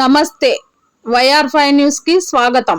నమస్తే. YR five న్యూస్కి స్వాగతం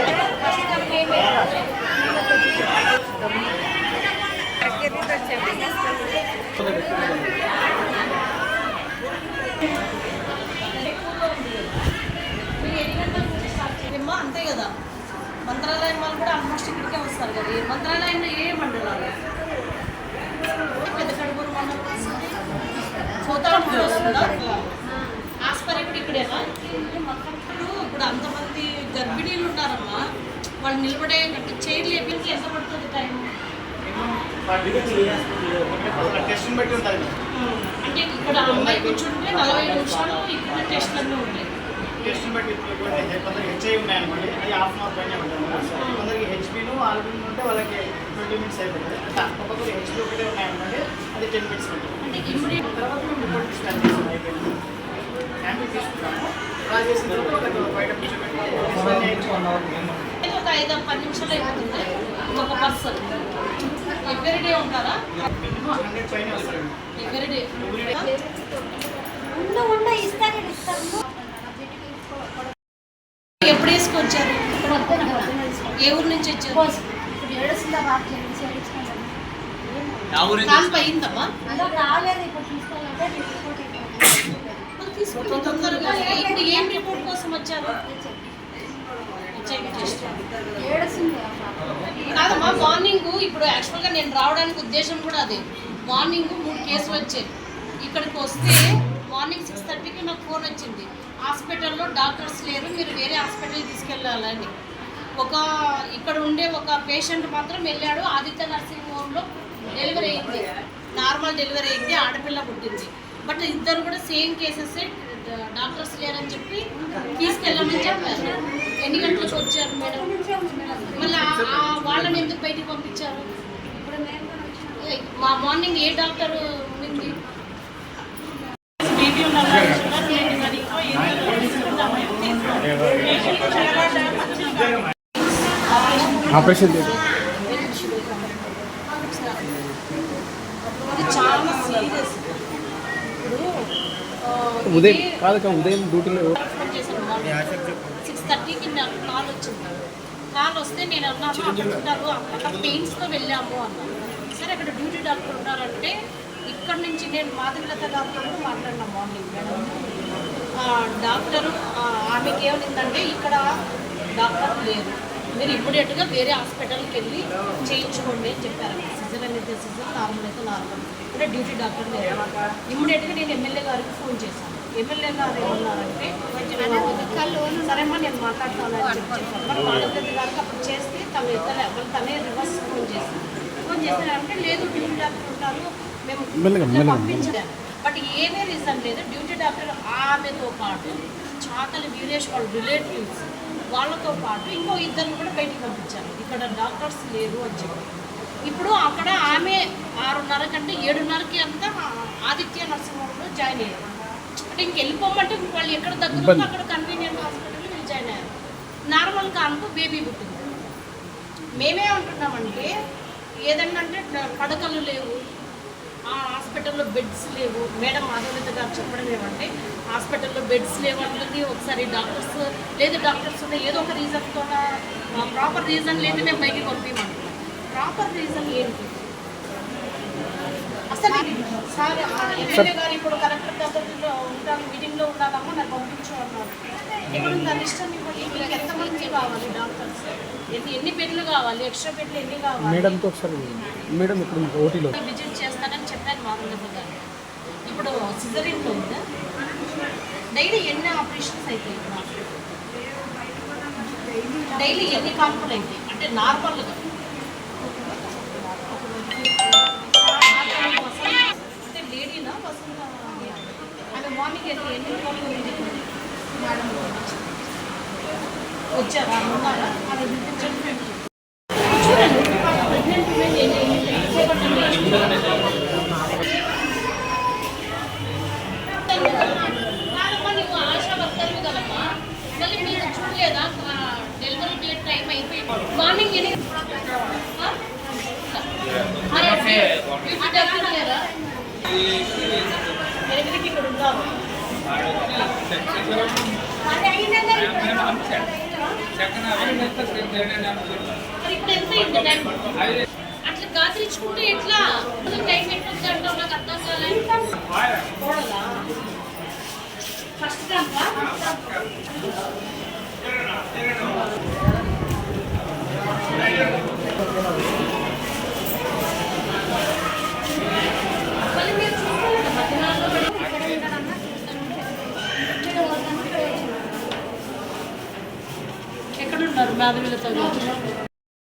అంతే కదా. మంత్రాలయం వాళ్ళు కూడా ఆల్మోస్ట్ ఇక్కడికే వస్తారు కదా. ఏ మంత్రాలయంలో ఏ మండలాలు? పెద్ద కడుపురు మండలం కూడా వస్తుందా? ఆస్పరి కూడా ఇక్కడేనా? ఇప్పుడు ఇప్పుడు అంతమంది గర్భిణీలు ఉన్నారమ్మా. వాళ్ళు నిలబడే చైర్లు చైర్ లేపించి ఎంత పడుతుంది టైం టెస్ట్ బట్టి ఉంటుంది అంటే ఇక్కడ అమ్మాయి కూర్చుంటే నలభై నిమిషాలు ఇక్కడ టెస్ట్ అన్నీ ఉంటాయి. టెస్ట్ బట్టి ఇప్పుడు కొందరికి హెచ్ఐ ఉన్నాయనుకోండి అది హాఫ్ అన్ అవర్ పైన ఉంటుంది కొందరికి ఉంటే వాళ్ళకి ట్వంటీ మినిట్స్ అయిపోతుంది అంటే ఒక్కొక్కరికి ఒకటే ఉన్నాయనుకోండి అది టెన్ మినిట్స్ ఉంటుంది తర్వాత మేము రిపోర్ట్ చేస్తాం అయిపోయింది తీసుకుంటాము చేసిన తర్వాత బయట కూర్చోబెట్టి ఒక ఐదు పది నిమిషాలు అయిపోతుంది. ఒక పర్సన్. ఎవ్రీడే ఉంటారా? ఎవ్రీడే ఉండ ఉండ ఇస్తాను ఇస్తాను. ఎప్పుడు వేసుకొచ్చారు ఏ ఊరు నుంచి వచ్చారు? అయిందమ్మా? అలా రాలేదు ఇప్పుడు తీసుకుంటే తొందరగా ఇప్పుడు ఏం రిపోర్ట్ కోసం వచ్చారు? కాదమ్మా మార్నింగ్ ఇప్పుడు యాక్చువల్గా నేను రావడానికి ఉద్దేశం కూడా అదే. మార్నింగ్ మూడు కేసులు వచ్చాయి. ఇక్కడికి వస్తే మార్నింగ్ సిక్స్ థర్టీకి నాకు ఫోన్ వచ్చింది. హాస్పిటల్లో డాక్టర్స్ లేరు మీరు వేరే హాస్పిటల్కి తీసుకెళ్ళాలని ఒక ఇక్కడ ఉండే ఒక పేషెంట్ మాత్రం వెళ్ళాడు. ఆదిత్య నర్సింగ్ హోమ్లో డెలివరీ అయింది. నార్మల్ డెలివరీ అయింది ఆడపిల్ల పుట్టింది. బట్ ఇద్దరు కూడా సేమ్ కేసెస్ డాక్టర్స్ లేరని చెప్పి తీసుకెళ్ళమని చెప్పారు. ఎన్ని గంటలకు వచ్చారు మేడం? మళ్ళీ వాళ్ళని ఎందుకు బయటికి పంపించారు? మా మార్నింగ్ ఏ డాక్టర్ ఉంది? ఆపరేషన్ చాలా సీరియస్. ఉదయం కాదు కాదు ఉదయం డ్యూటీలో సిక్స్ థర్టీకి కాల్ వచ్చింది. కాల్ వస్తే నేను అన్నాను అక్కడ ఉంటారు అక్కడ పెయిన్స్తో వెళ్ళాము అన్నాను. సరే అక్కడ డ్యూటీ డాక్టర్ ఉన్నారంటే ఇక్కడ నుంచి నేను మాధవిలత గారితో కూడా మాట్లాడినా మార్నింగ్ మేడం. ఆ, డాక్టరు ఆ, ఆమెకి ఏమనిందంటే ఇక్కడ డాక్టర్ లేరు. మీరు ఇమ్మీడియట్గా వేరే హాస్పిటల్కి వెళ్ళి చేయించుకోండి అని చెప్పారు. సిజర్ అనేది సిజర్ నార్మల్ అయితే నార్మల్. అంటే డ్యూటీ డాక్టర్ లేరు ఇమ్మీడియట్గా నేను ఎమ్మెల్యే గారికి ఫోన్ చేశాను. ఎమ్మెల్యే గారు ఏమన్నారంటే సరేమ్మా నేను మాట్లాడతాను అని చెప్పి చెప్పాను మరి గారికి అప్పుడు చేస్తే తను ఎత్తలే వాళ్ళు తనే రివర్స్ ఫోన్ చేశాను ఫోన్ చేశారంటే లేదు డ్యూటీ డాక్టర్ ఉంటారు మేము. పంపించలేము. బట్ ఏమీ రీజన్ లేదు. డ్యూటీ డాక్టర్ ఆమెతో పాటు చాకలి వీరేష్ వాళ్ళ రిలేటివ్స్ వాళ్ళతో పాటు ఇంకో ఇద్దరు కూడా బయటికి పంపించారు. ఇక్కడ డాక్టర్స్ లేరు అని చెప్పి. ఇప్పుడు అక్కడ ఆమె ఆరున్నర కంటే ఏడున్నరకి అంతా ఆదిత్య నర్సింహంలో జాయిన్ అయ్యారు. అంటే ఇంక వెళ్ళిపోమంటే వాళ్ళు ఎక్కడ దగ్గర. అక్కడ కన్వీనియంట్ హాస్పిటల్లో వీళ్ళు జాయిన్ అయ్యారు. నార్మల్ కాన్పు బేబీ పుట్టింది. మేమే అంటున్నామంటే ఏదన్నా అంటే పడకలు లేవు ఆ హాస్పిటల్లో బెడ్స్ లేవు. మేడం మాధవీత గారు చెప్పడం ఏమంటే హాస్పిటల్లో బెడ్స్ లేవు అంటుంది ఒకసారి డాక్టర్స్ లేదు డాక్టర్స్ ఉన్నాయి ఏదో ఒక రీజన్తో ప్రాపర్ రీజన్ లేదు మేము బయటికి పంపించమంటున్నాం ప్రాపర్ రీజన్ ఏంటి? అసలు సార్ ఎమ్మెల్యే గారు ఇప్పుడు కలెక్టర్ పద్ధతిలో ఉంటాను మీటింగ్లో ఉండాలమ్మా నాకు పంపించు అన్నారు ఇప్పుడు దాని ఇష్టం మీకు ఎంతమంది కావాలి డాక్టర్స్? ఎన్ని ఎన్ని బెడ్లు కావాలి? ఎక్స్ట్రా బెడ్లు ఎన్ని కావాలి? మేడంతో ఒకసారి మేడం ఇప్పుడు ఓటీలో విజిట్ గారు ఇప్పుడు సిజరిన్ ఉంది. డైలీ ఎన్ని ఆపరేషన్స్ అవుతాయి డైలీ ఎన్ని కాన్పులు అవుతాయి అంటే నార్మల్గా అంటే లేడీనా వసంత ఆమె మార్నింగ్ ఎన్ని ఎన్ని కాన్పులు వచ్చారా? ఉన్నారా? ఆమె చూడండి ప్రెగ్నెంట్ ఉమెన్ ఏం కాదమ్మా నువ్వు ఆశా వర్కర్వి కదమ్మా మళ్ళీ మీరు చూడలేదా ఆ, డెలివరీ డేట్ టైం అయిపోయింది మార్నింగ్ ఎన్ని ఆ? మరి డ్యూటీ డబ్బులు లేరా ఎనిమిదికి ఇక్కడ ఉంటారు మరి ఇప్పుడు ఎంత అయింది టైం అట్లా గాత్రించుకుంటే ఎట్లా? టైం ఎట్లా అంటావు నాకు అర్థం కాలేదు ఫస్ట్ దాంట్లో మళ్ళీ మీరు చూసుకోలేదు మధ్యాహ్నంలో ఎక్కడున్నారు మాధవీలతో